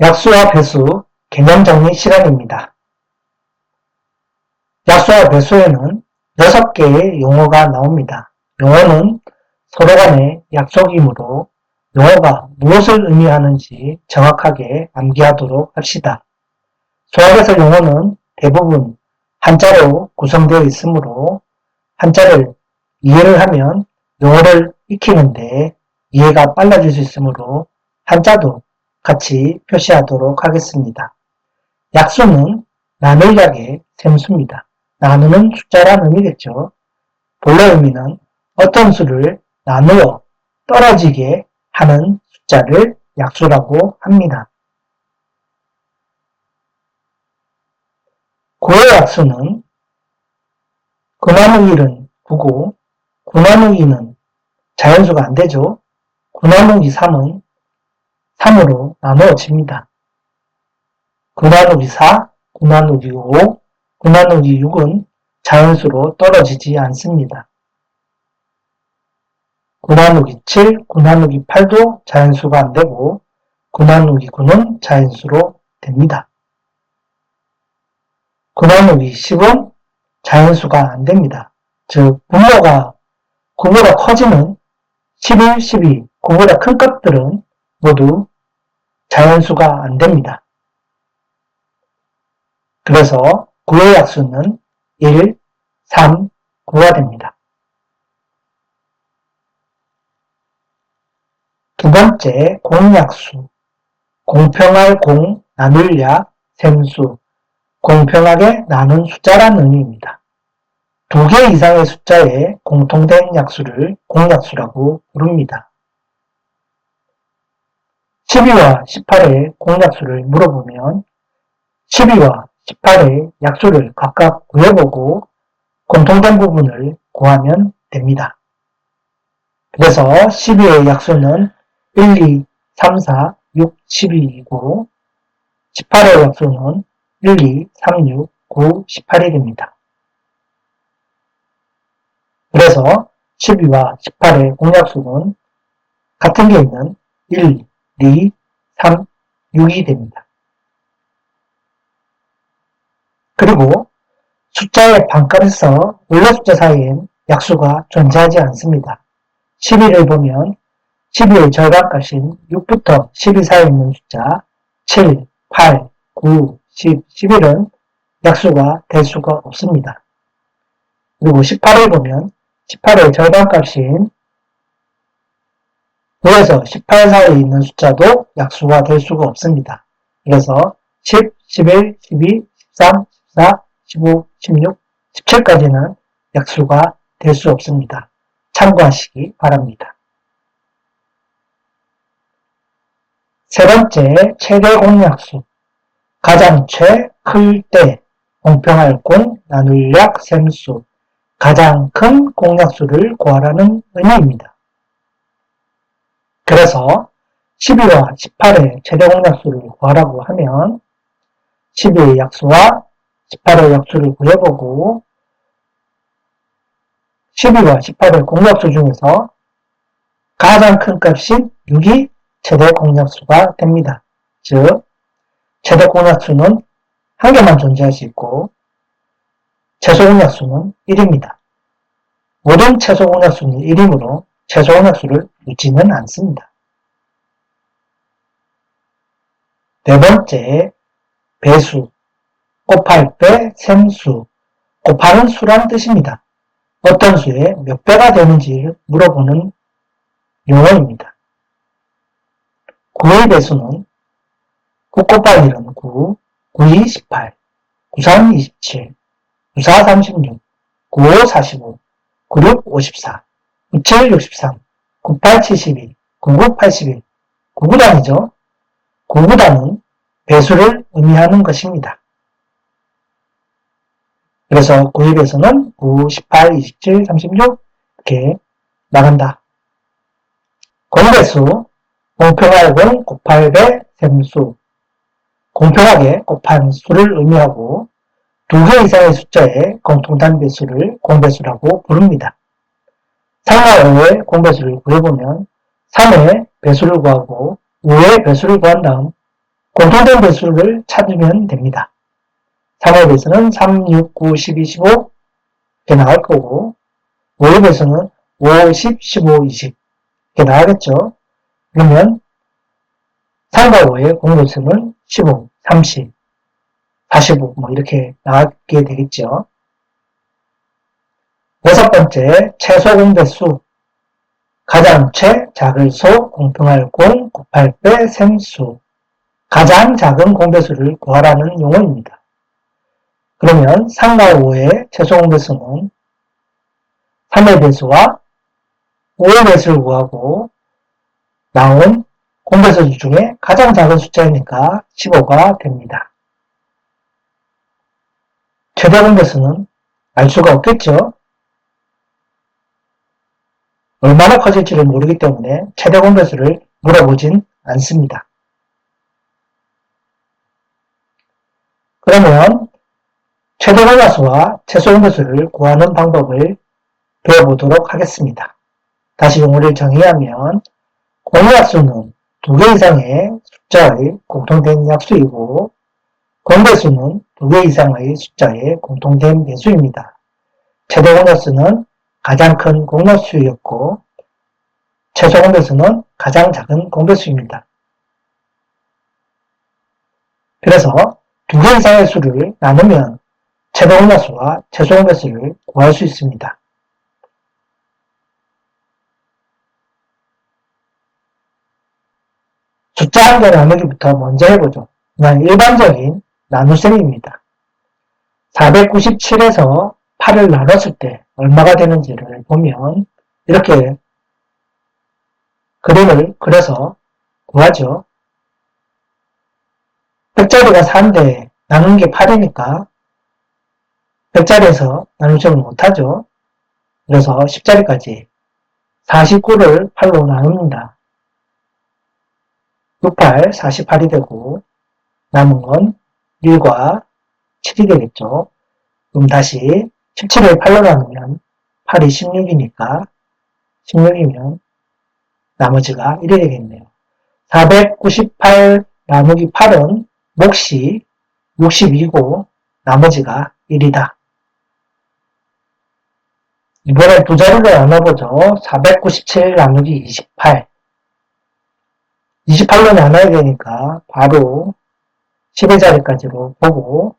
약수와 배수 개념 정리 시간입니다. 약수와 배수에는 6개의 용어가 나옵니다. 용어는 서로 간의 약속이므로 용어가 무엇을 의미하는지 정확하게 암기하도록 합시다. 수학에서 용어는 대부분 한자로 구성되어 있으므로 한자를 이해를 하면 용어를 익히는데 이해가 빨라질 수 있으므로 한자도 같이 표시하도록 하겠습니다. 약수는 나눌 약의 셈수입니다. 나누는 숫자란 의미겠죠. 본래 의미는 어떤 수를 나누어 떨어지게 하는 숫자를 약수라고 합니다. 구의 약수는 9 나누기 1은 9고 9 나누기 2는 자연수가 안 되죠. 9 나누기 3은 3으로 나누어집니다. 9 나누기 4, 9 나누기 5, 9 나누기 6은 자연수로 떨어지지 않습니다. 9 나누기 7, 9 나누기 8도 자연수가 안되고 9 나누기 9는 자연수로 됩니다. 9 나누기 10은 자연수가 안됩니다. 즉 분모가 9보다 커지는 11, 12, 9보다 큰 값들은 모두 자연수가 안 됩니다. 그래서 9의 약수는 1, 3, 9가 됩니다. 두 번째 공약수 공평할 공, 나눌 약, 셈수 공평하게 나눈 숫자란 의미입니다. 두 개 이상의 숫자의 공통된 약수를 공약수라고 부릅니다. 12와 18의 공약수를 물어보면 12와 18의 약수를 각각 구해보고 공통된 부분을 구하면 됩니다. 그래서 12의 약수는 1, 2, 3, 4, 6, 12이고 18의 약수는 1, 2, 3, 6, 9, 18이 됩니다. 그래서 12와 18의 공약수는 같은 게 있는 1, 2, 3, 6이 됩니다. 그리고 숫자의 반값에서 원래 숫자 사이엔 약수가 존재하지 않습니다. 12를 보면 12의 절반값인 6부터 12 사이에 있는 숫자 7, 8, 9, 10, 11은 약수가 될 수가 없습니다. 그리고 18을 보면 18의 절반값인 9에서 18 사이에 있는 숫자도 약수가 될 수가 없습니다. 그래서 10, 11, 12, 13, 14, 15, 16, 17까지는 약수가 될 수 없습니다. 참고하시기 바랍니다. 세 번째, 최대 공약수. 가장 최, 클 때, 공평할 공, 나눌 약, 셈수. 가장 큰 공약수를 구하라는 의미입니다. 그래서 12와 18의 최대 공약수를 구하라고 하면 12의 약수와 18의 약수를 구해보고 12와 18의 공약수 중에서 가장 큰 값인 6이 최대 공약수가 됩니다. 즉 최대 공약수는 한 개만 존재할 수 있고 최소 공약수는 1입니다. 모든 최소 공약수는 1이므로 최소 공약수를 묻지는 않습니다. 네 번째, 배수. 곱할 때 셈수. 곱하는 수라는 뜻입니다. 어떤 수에 몇 배가 되는지 물어보는 용어입니다. 9의 배수는 9 곱하기 1은 9, 9이 18, 93 27, 94 36, 95 45, 96 54, 97 63, 98 72, 99 81, 99단이죠. 99단은 배수를 의미하는 것입니다. 그래서 9입에서는 9, 18, 27, 36 이렇게 나간다. 공배수, 공평할 공 곱할 배, 셈수. 공평하게 곱한 수를 의미하고 두 개 이상의 숫자의 공통단 배수를 공배수라고 부릅니다. 3과 5의 공배수를 구해보면 3의 배수를 구하고 5의 배수를 구한 다음 공통된 배수를 찾으면 됩니다. 3의 배수는 3, 6, 9, 12, 15 이렇게 나올 거고 5의 배수는 5, 10, 15, 20 이렇게 나가겠죠. 그러면 3과 5의 공배수는 15, 30, 45, 뭐 이렇게 나가게 되겠죠. 여섯 번째, 최소 공배수. 가장 최, 작을 소, 공평할 공, 곱할 빼, 셈수. 가장 작은 공배수를 구하라는 용어입니다. 그러면 3과 5의 최소 공배수는 3의 배수와 5의 배수를 구하고 나온 공배수 중에 가장 작은 숫자이니까 15가 됩니다. 최대 공배수는 알 수가 없겠죠? 얼마나 커질지를 모르기 때문에 최대 공배수를 물어보진 않습니다. 그러면 최대 공배수와 최소 공배수를 구하는 방법을 배워보도록 하겠습니다. 다시 용어를 정의하면 공약수는 두 개 이상의 숫자의 공통된 약수이고 공배수는 두 개 이상의 숫자의 공통된 배수입니다. 최대 공약수는 가장 큰 공약수였고 최소 공배수는 가장 작은 공배수입니다. 그래서 두 개 이상의 수를 나누면 최대 공약수와 최소 공배수를 구할 수 있습니다. 숫자 한 개 나누기부터 먼저 해보죠. 그냥 일반적인 나눗셈입니다. 497에서 8을 나눴을 때 얼마가 되는지를 보면 이렇게 그림을 그려서 구하죠. 100자리가 4인데 나눈 게 8이니까 100자리에서 나누셈을 못하죠. 그래서 10자리까지 49를 8로 나눕니다. 68, 48이 되고 남은 건 1과 7이 되겠죠. 그럼 다시 17을 8로 나누면 8이 16이니까 16이면 나머지가 1이 되겠네요. 498 나누기 8은 몫이 62고 나머지가 1이다. 이번에 두 자리를 나눠보죠. 497 나누기 28 28로 나눠야 되니까 바로 10의 자리까지로 보고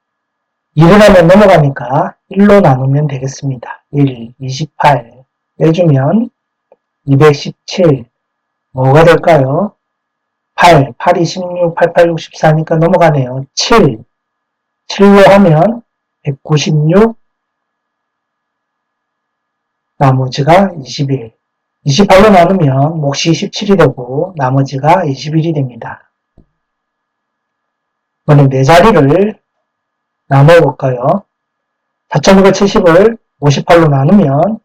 1을 하면 넘어가니까 1로 나누면 되겠습니다. 1, 28 빼주면 217 뭐가 될까요? 8, 8이 16, 88, 64니까 넘어가네요. 7, 7로 하면 196 나머지가 21 28로 나누면 몫이 17이 되고 나머지가 21이 됩니다. 이번엔 네 자리를 나눠 볼까요? 4970을 58로 나누면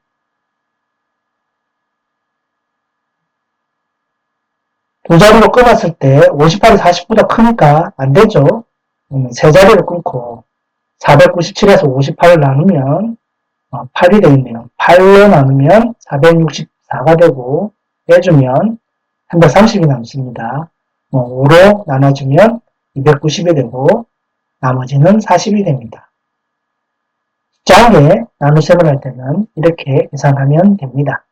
두 자리로 끊었을 때 58이 40보다 크니까 안 되죠. 세 자리를 끊고 497에서 58을 나누면 8이 어, 되겠네요. 8로 나누면 460 4가 되고 빼주면 330이 남습니다. 뭐 5로 나눠주면 290이 되고 나머지는 40이 됩니다. 숫자에 나눗셈을 할 때는 이렇게 계산하면 됩니다.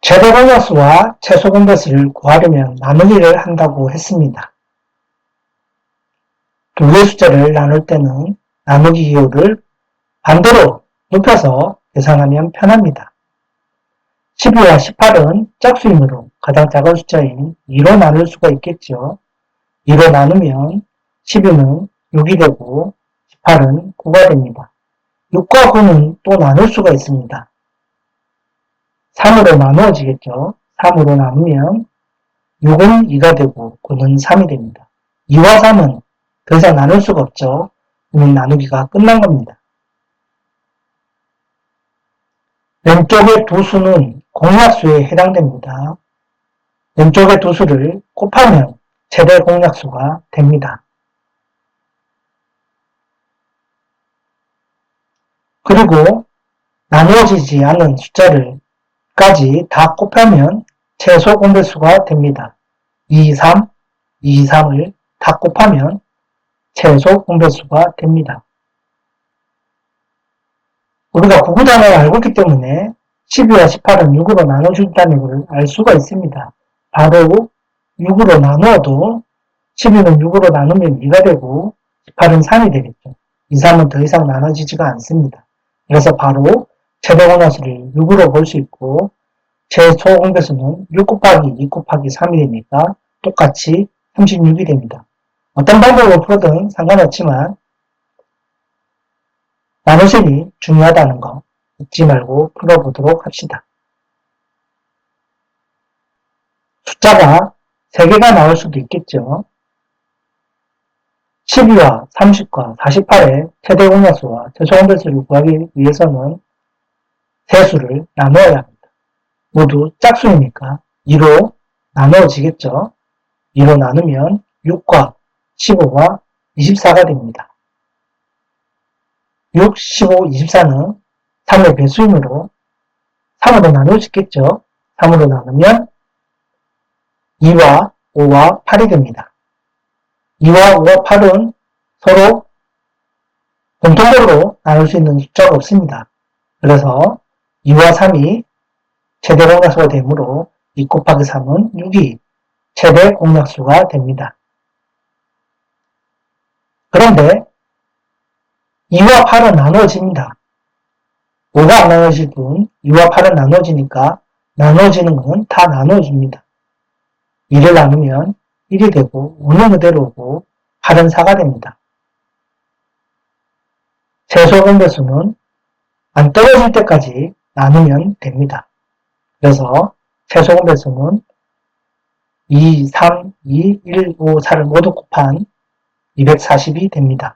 최대 공약수와 최소 공배수를 구하려면 나누기를 한다고 했습니다. 두 개의 숫자를 나눌 때는 나누기 기호를 반대로 높여서 계산하면 편합니다. 12와 18은 짝수이므로 가장 작은 숫자인 2로 나눌 수가 있겠죠. 2로 나누면 12는 6이 되고 18은 9가 됩니다. 6과 9는 또 나눌 수가 있습니다. 3으로 나누어지겠죠. 3으로 나누면 6은 2가 되고 9는 3이 됩니다. 2와 3은 더 이상 나눌 수가 없죠. 그러면 나누기가 끝난 겁니다. 왼쪽의 두 수는 공약수에 해당됩니다. 왼쪽의 두 수를 곱하면 최대 공약수가 됩니다. 그리고 나누어지지 않은 숫자를 까지 다 곱하면 최소 공배수가 됩니다. 2, 3, 2, 3을 다 곱하면 최소 공배수가 됩니다. 우리가 구구단을 알고 있기 때문에 12와 18은 6으로 나눠준다는 것을 알 수가 있습니다. 바로 6으로 나누어도 12는 6으로 나누면 2가 되고 18은 3이 되겠죠. 2, 3은 더 이상 나눠지지가 않습니다. 그래서 바로 최대 공약수를 6으로 볼 수 있고 최소 공배수는 6 곱하기 2 곱하기 3이 되니까 똑같이 36이 됩니다. 어떤 방법으로 풀어든 상관없지만 나누셈이 중요하다는 거 잊지 말고 풀어보도록 합시다. 숫자가 3개가 나올 수도 있겠죠. 12와 30과 48의 최대 공약수와 최소 공배수를 구하기 위해서는 세수를 나누어야 합니다. 모두 짝수이니까 2로 나누어지겠죠. 2로 나누면 6과 15와 24가 됩니다. 6, 15, 24는 3의 배수이므로 3으로 나눌 수 있겠죠. 3으로 나누면 2와 5와 8이 됩니다. 2와 5와 8은 서로 공통적으로 나눌 수 있는 숫자가 없습니다. 그래서 2와 3이 최대 공약수가 되므로 2 곱하기 3은 6이 최대 공약수가 됩니다. 그런데 2와 8은 나누어집니다. 5가 안 나눠지든 2와 8은 나눠지니까 나눠지는 것은 다 나눠집니다. 2를 나누면 1이 되고 5는 그대로고 8은 4가 됩니다. 최소 공배수는 안 떨어질 때까지 나누면 됩니다. 그래서 최소 공배수는 2, 3, 2, 1, 5, 4를 모두 곱한 240이 됩니다.